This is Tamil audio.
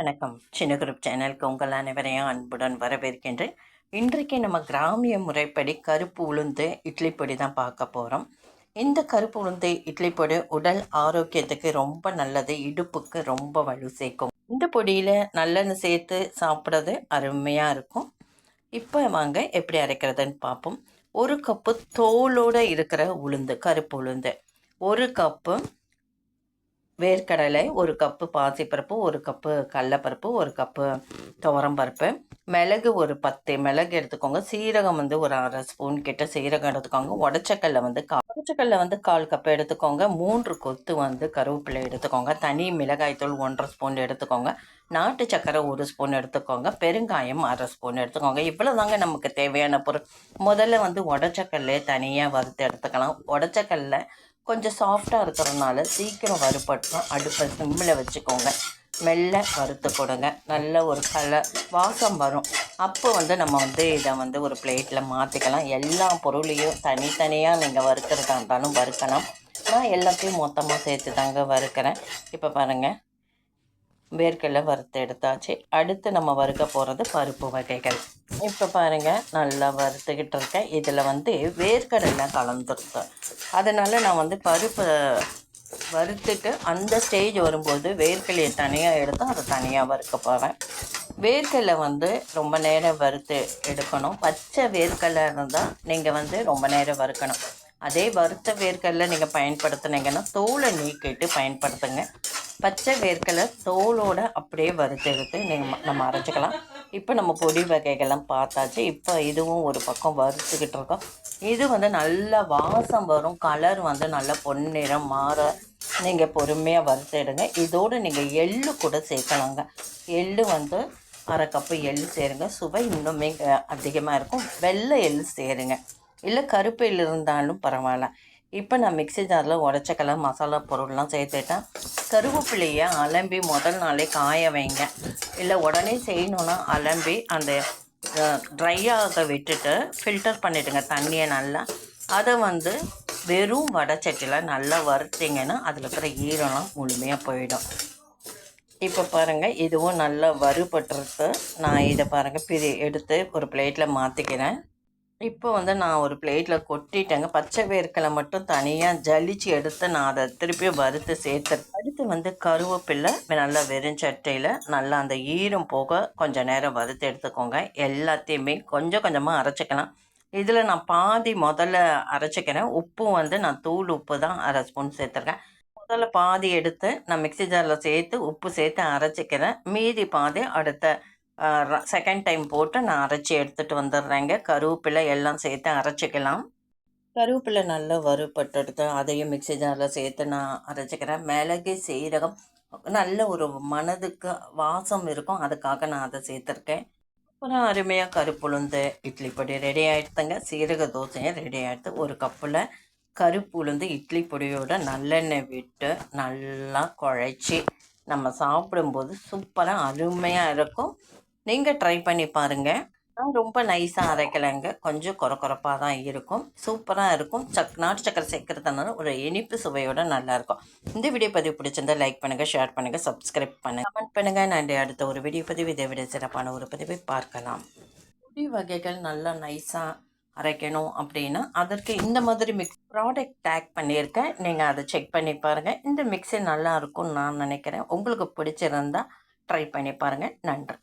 வணக்கம். சின்ன குரூப் சேனலுக்கு உங்கள் அனைவரையும் அன்புடன் வரவேற்கின்றேன். இன்றைக்கு நம்ம கிராமிய முறைப்படி கருப்பு உளுந்து இட்லி பொடி தான் பார்க்க போகிறோம் இந்த கருப்பு உளுந்து இட்லி பொடி உடல் ஆரோக்கியத்துக்கு ரொம்ப நல்லது இடுப்புக்கு ரொம்ப வலு சேர்க்கும். இந்த பொடியில் நல்லெண்ணெய் சேர்த்து சாப்பிட்றது அருமையாக இருக்கும். இப்போ வாங்க எப்படி அரைக்கிறதுன்னு பார்ப்போம். ஒரு கப்பு தோலோடு இருக்கிற உளுந்து கருப்பு உளுந்து. ஒரு கப்பு வேர்க்கடலை ஒரு கப்பு பாசிப்பருப்பு ஒரு கப்பு கடலப்பருப்பு ஒரு கப்பு துவரம் பருப்பு மிளகு ஒரு பத்து மிளகு எடுத்துக்கோங்க. சீரகம் வந்து ஒரு அரை ஸ்பூன் கிட்ட சீரகம் எடுத்துக்கோங்க. உடச்சக்கல்ல வந்து கா உடச்சக்கல்ல வந்து கால் கப் எடுத்துக்கோங்க. மூன்று கொத்து வந்து கருவேப்பிலை எடுத்துக்கோங்க. தனி மிளகாய்த்தூள் ஒன்றரை ஸ்பூன் எடுத்துக்கோங்க. நாட்டு சக்கரை ஒரு ஸ்பூன் எடுத்துக்கோங்க. பெருங்காயம் அரை ஸ்பூன் எடுத்துக்கோங்க. இவ்வளோ தாங்க நமக்கு தேவையான பொருள். முதல்ல வந்து உடச்சக்கல்லே தனியாக வறுத்து எடுத்துக்கலாம். உடச்சக்கல்ல கொஞ்சம் சாஃப்டாக இருக்கிறதுனால சீக்கிரம் வறுபட்டும் அடுப்பை சிம்மில் வச்சுக்கோங்க. மெல்ல வறுத்து கொடுங்க. நல்ல ஒரு கலர் வாசம் வரும். அப்போ வந்து நம்ம வந்து இதை வந்து ஒரு பிளேட்டில் மாற்றிக்கலாம் எல்லா பொருளையும் தனித்தனியாக நீங்கள் வறுக்கிறதா இருந்தாலும் வறுக்கலாம். நான் எல்லாத்தையும் மொத்தமாக சேர்த்து தாங்க வறுக்கிறேன். இப்போ பாருங்கள் வேர்க்கடலை வறுத்து எடுத்தாச்சு. அடுத்து நம்ம வறுக்க போகிறது பருப்பு வகைகள். இப்போ பாருங்கள் நல்லா வறுத்துக்கிட்டு இருக்கேன். இதில் வந்து வேர்க்கடலை கலந்துருக்கேன். அதனால் நான் வந்து பருப்பு வறுத்துட்டு அந்த ஸ்டேஜ் வரும்போது வேர்க்கடலையை தனியாக எடுத்து அதை தனியாக வறுக்க போவேன் வேர்க்கடலை வந்து ரொம்ப நேரம் வறுத்து எடுக்கணும். பச்சை வேர்க்கடலை இருந்தால் நீங்கள் வந்து ரொம்ப நேரம் வறுக்கணும். அதே வறுத்த வேர்க்கடலை நீங்கள் பயன்படுத்துனீங்கன்னா தோலை நீக்கிட்டு பயன்படுத்துங்க. பச்சை வேர்க்கலை தோலோடு அப்படியே வறுத்து எடுத்து நீங்கள் நம்ம அரைச்சிக்கலாம். இப்போ நம்ம பொடி வகைகள்லாம் பார்த்தாச்சு. இப்போ இதுவும் ஒரு பக்கம் வறுத்துக்கிட்டு இருக்கோம். இது வந்து நல்ல வாசம் வரும். கலர் வந்து நல்ல பொன்னிறம் மாற நீங்கள் பொறுமையாக வறுத்து எடுங்க. இதோடு நீங்கள் எள்ளு கூட சேர்க்கலாங்க. எள்ளு வந்து அரை கப்பு எள்ளு சேருங்க. சுவை இன்னுமே அதிகமாக இருக்கும். வெள்ளை எள்ளு சேருங்க. இல்லை கருப்பு எள்ளு இருந்தாலும் பரவாயில்ல. இப்போ நான் மிக்சி ஜாரில் கலர் மசாலா பொருள்லாம் சேர்த்துட்டேன். கருவேப்பிலையை அலம்பி முதல் நாளே காய வைங்க. இல்லை உடனே செய்யணுன்னா அலம்பி அந்த ட்ரையாக விட்டுட்டு ஃபில்டர் பண்ணிவிடுங்க தண்ணியை நல்லா. அதை வந்து வெறும் வடச்சட்டியில் நல்லா வறுத்திங்கன்னா அதில் இருக்கிற ஈரம்லாம் முழுமையாக போயிடும். இப்போ பாருங்கள் இதுவும் நல்லா வறுபட்டுருக்கு. நான் இதை பாருங்கள் பிரி எடுத்து ஒரு பிளேட்டில் மாற்றிக்கிறேன் இப்போ வந்து நான் ஒரு பிளேட்டில் கொட்டிட்டேங்க. பச்சை வேர்க்கலை மட்டும் தனியாக ஜலிச்சு எடுத்து நான் அதை திருப்பி வறுத்து சேர்த்து அடுத்து வந்து கருவேப்பில்லை நல்லா வெறுஞ்சட்டையில் நல்லா அந்த ஈரம் போக கொஞ்சம் நேரம் வறுத்து எடுத்துக்கோங்க. எல்லாத்தையுமே கொஞ்சம் கொஞ்சமாக அரைச்சிக்கலாம். இதில் நான் பாதி முதல்ல அரைச்சிக்கிறேன். உப்பும் வந்து நான் தூள் உப்பு தான் அரை ஸ்பூன் சேர்த்துருக்கேன். முதல்ல பாதி எடுத்து நான் மிக்சி ஜாரில் சேர்த்து உப்பு சேர்த்து அரைச்சிக்கிறேன். மீதி பாதி அடுத்த செகண்ட் டைம் போட்டு நான் அரைச்சி எடுத்துகிட்டு வந்துடுறேங்க கருவேப்பிலை எல்லாம் சேர்த்து அரைச்சிக்கலாம். கருவேப்பிலை நல்லா வறுபட்டெடுத்து அதையும் மிக்சி ஜாரில் சேர்த்து நான் அரைச்சிக்கிறேன். மிளகு சீரகம் நல்ல ஒரு மனதுக்கு வாசம் இருக்கும். அதுக்காக நான் அதை சேர்த்துருக்கேன். அப்புறம் அருமையாக கருப்புளுந்து இட்லி பொடி ரெடி ஆகிடுத்துங்க சீரக தோசையும் ரெடி ஆகிடுது ஒரு கப்பில் கருப்பு உளுந்து இட்லி பொடியோட நல்லெண்ணெய் விட்டு நல்லா குழைச்சி நம்ம சாப்பிடும்போது சூப்பராக அருமையாக இருக்கும். நீங்கள் ட்ரை பண்ணி பாருங்கள் நான் ரொம்ப நைஸாக அரைக்கலைங்க. கொஞ்சம் குறக்குறப்பாக தான் இருக்கும். சூப்பராக இருக்கும். சக் நாட்டு சக்கரை சேர்க்கறதுனால ஒரு இனிப்பு சுவையோட நல்லாயிருக்கும் இந்த வீடியோ பதிவு பிடிச்சிருந்தா லைக் பண்ணுங்கள் ஷேர் பண்ணுங்கள் சப்ஸ்கிரைப் பண்ணுங்கள் கமெண்ட் பண்ணுங்கள் நான் அடுத்த ஒரு வீடியோ பதிவு இதை விட சிறப்பான ஒரு பதிவை பார்க்கலாம். பொடி வகைகள் நல்லா நைஸாக அரைக்கணும் அப்படின்னா அதற்கு இந்த மாதிரி மிக்ஸ் ப்ராடக்ட் டேக் பண்ணியிருக்கேன். நீங்கள் அதை செக் பண்ணி பாருங்கள் இந்த மிக்ஸி நல்லா இருக்கும்னு நான் நினைக்கிறேன். உங்களுக்கு பிடிச்சிருந்தா ட்ரை பண்ணி பாருங்கள் நன்றி.